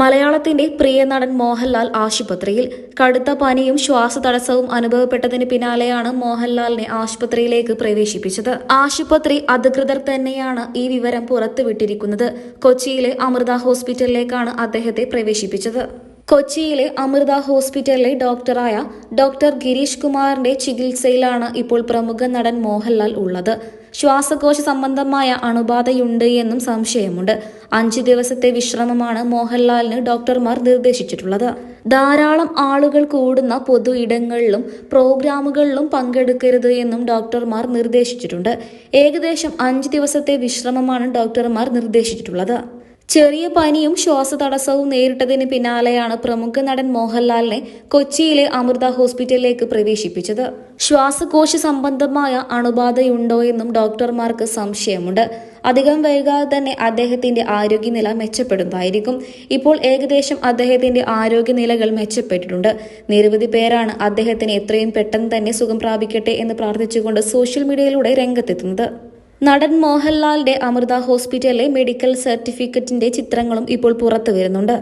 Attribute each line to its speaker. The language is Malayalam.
Speaker 1: മലയാളത്തിന്റെ പ്രിയ നടൻ മോഹൻലാൽ ആശുപത്രിയിൽ കടുത്ത പനിയും ശ്വാസതടസ്സവും അനുഭവപ്പെട്ടതിന് പിന്നാലെയാണ് മോഹൻലാലിനെ ആശുപത്രിയിലേക്ക് പ്രവേശിപ്പിച്ചത്. ആശുപത്രി അധികൃതർ തന്നെയാണ് ഈ വിവരം പുറത്തുവിട്ടിരിക്കുന്നത്. കൊച്ചിയിലെ അമൃത ഹോസ്പിറ്റലിലേക്കാണ് അദ്ദേഹത്തെ പ്രവേശിപ്പിച്ചത്. കൊച്ചിയിലെ അമൃത ഹോസ്പിറ്റലിലെ ഡോക്ടറായ ഡോക്ടർ ഗിരീഷ് കുമാറിന്റെ ചികിത്സയിലാണ് ഇപ്പോൾ പ്രമുഖ നടൻ മോഹൻലാൽ ഉള്ളത്. ശ്വാസകോശ സംബന്ധമായ അണുബാധയുണ്ട് എന്നും സംശയമുണ്ട്. അഞ്ചു ദിവസത്തെ വിശ്രമമാണ് മോഹൻലാലിന് ഡോക്ടർമാർ നിർദ്ദേശിച്ചിട്ടുള്ളത്. ധാരാളം ആളുകൾ കൂടുന്ന പൊതു ഇടങ്ങളിലും പ്രോഗ്രാമുകളിലും പങ്കെടുക്കരുത് എന്നും ഡോക്ടർമാർ നിർദ്ദേശിച്ചിട്ടുണ്ട്. ഏകദേശം അഞ്ച് ദിവസത്തെ വിശ്രമമാണ് ഡോക്ടർമാർ നിർദ്ദേശിച്ചിട്ടുള്ളത്. ചെറിയ പനിയും ശ്വാസതടസ്സവും നേരിട്ടതിന് പിന്നാലെയാണ് പ്രമുഖ നടൻ മോഹൻലാലിനെ കൊച്ചിയിലെ അമൃത ഹോസ്പിറ്റലിലേക്ക് പ്രവേശിപ്പിച്ചത്. ശ്വാസകോശ സംബന്ധമായ അണുബാധയുണ്ടോയെന്നും ഡോക്ടർമാർക്ക് സംശയമുണ്ട്. അധികം വൈകാതെ തന്നെ അദ്ദേഹത്തിന്റെ ആരോഗ്യനില മെച്ചപ്പെടുന്നതായിരിക്കും. ഇപ്പോൾ ഏകദേശം അദ്ദേഹത്തിന്റെ ആരോഗ്യനിലകൾ മെച്ചപ്പെട്ടിട്ടുണ്ട്. നിരവധി പേരാണ് അദ്ദേഹത്തിന് എത്രയും പെട്ടെന്ന് തന്നെ സുഖം പ്രാപിക്കട്ടെ എന്ന് പ്രാർത്ഥിച്ചുകൊണ്ട് സോഷ്യൽ മീഡിയയിലൂടെ രംഗത്തെത്തുന്നത്. നടൻ മോഹൻലാലിന്റെ അമൃത ഹോസ്പിറ്റലിലെ മെഡിക്കൽ സർട്ടിഫിക്കറ്റിന്റെ ചിത്രങ്ങളും ഇപ്പോൾ പുറത്തു വരുന്നുണ്ട്